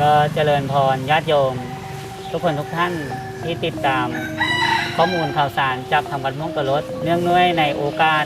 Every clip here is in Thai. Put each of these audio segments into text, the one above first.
ก็เจริญพรญาติโยม ทุกคนทุกท่านที่ติดตาม ข้อมูลข่าวสารจากทางวัดม่วงตะลดเนื่องด้วยในโอกาส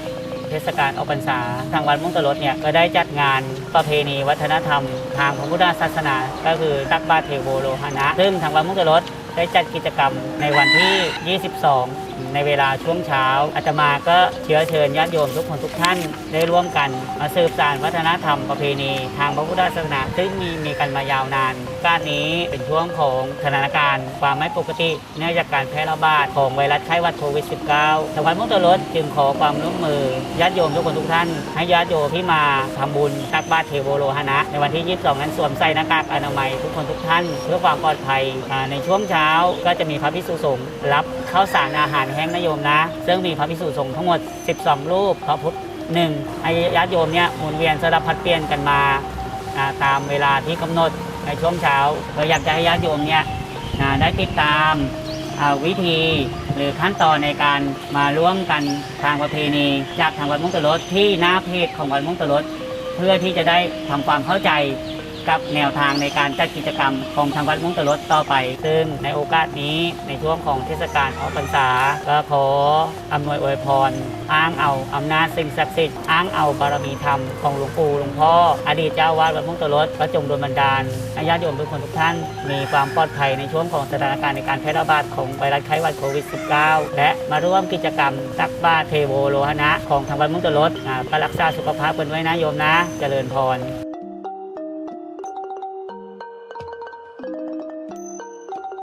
เทศกาลออกพรรษา ทางวัดม่วงตะลดเนี่ยก็ได้จัดงานประเพณีวัฒนธรรม ทางพระพุทธศาสนา ก็คือตักบาตรเทโวโลหณะซึ่งทางวัดม่วงตะลดได้จัดกิจกรรมในวันที่ 22 ในเวลาช่วงเช้าอาตมาก็เชื้อเชิญญาติโยมทุกคนทุกท่านได้ร่วมกัน มาสืบสานวัฒนธรรมประเพณีทางพระพุทธศาสนา ซึ่งมีมีกันมายาวนานการนี้เป็นช่วงของสถานการณ์ความไม่ปกติ เนื่องจากการแพร่ระบาดของไวรัสไข้หวัดโควิด -19 ทางวัดมุกตะลดจึงขอความร่วมมือญาติโยมทุกคนทุกท่าน ให้ญาติโยมที่มาทำบุญตักบาตรเทโวโลหณะในวันที่ 22 นั้นสวมใส่หน้ากากอนามัยทุกคนทุกท่าน เพื่อความปลอดภัยในช่วงเช้าก็จะมีพระภิกษุสงฆ์รับข้าวสารอาหารแห้งนะโยมนะ ซึ่งมีพระภิกษุสงฆ์ทั้งหมด 12 รูปพระพุทธหนึ่งให้ญาติโยมเนี่ยหมุนเวียนสลับผัดเปลี่ยนกันมาตามเวลาที่กำหนดในช่วงเช้าเราอยากจะให้ญาติโยมเนี่ยได้ติดตามวิธีหรือขั้นตอนในการมาร่วมกันทางประเพณี จากทางวัดมุงตะลดที่หน้าเพจของวัดมุงตะลดเพื่อที่จะได้ทำความเข้าใจ กับแนวทางในการจัดกิจกรรมของทางวัดมุ่งตะลดต่อไป ซึ่งในโอกาสนี้ในช่วงของเทศกาลออกพรรษา ก็ขออำนวยอวยพร อ้างเอาอำนาจสิ่งศักดิ์สิทธิ์อ้างเอาบารมีธรรมของหลวงปู่หลวงพ่อ อดีตเจ้าวาดวัดมุ่งตะลดก็จงโดนบันดาลให้ญาติโยมทุกคนทุกท่าน มีความปลอดภัยในช่วงของสถานการณ์ในการแพร่ระบาดของไวรัสไข้หวัดโควิด -19 และมาร่วมกิจกรรมตักบาตรเทโวโลหณะของทางวัดมุ่งตะลดอ่าก็รักษาสุขภาพกันไว้นะโยมนะ เจริญพร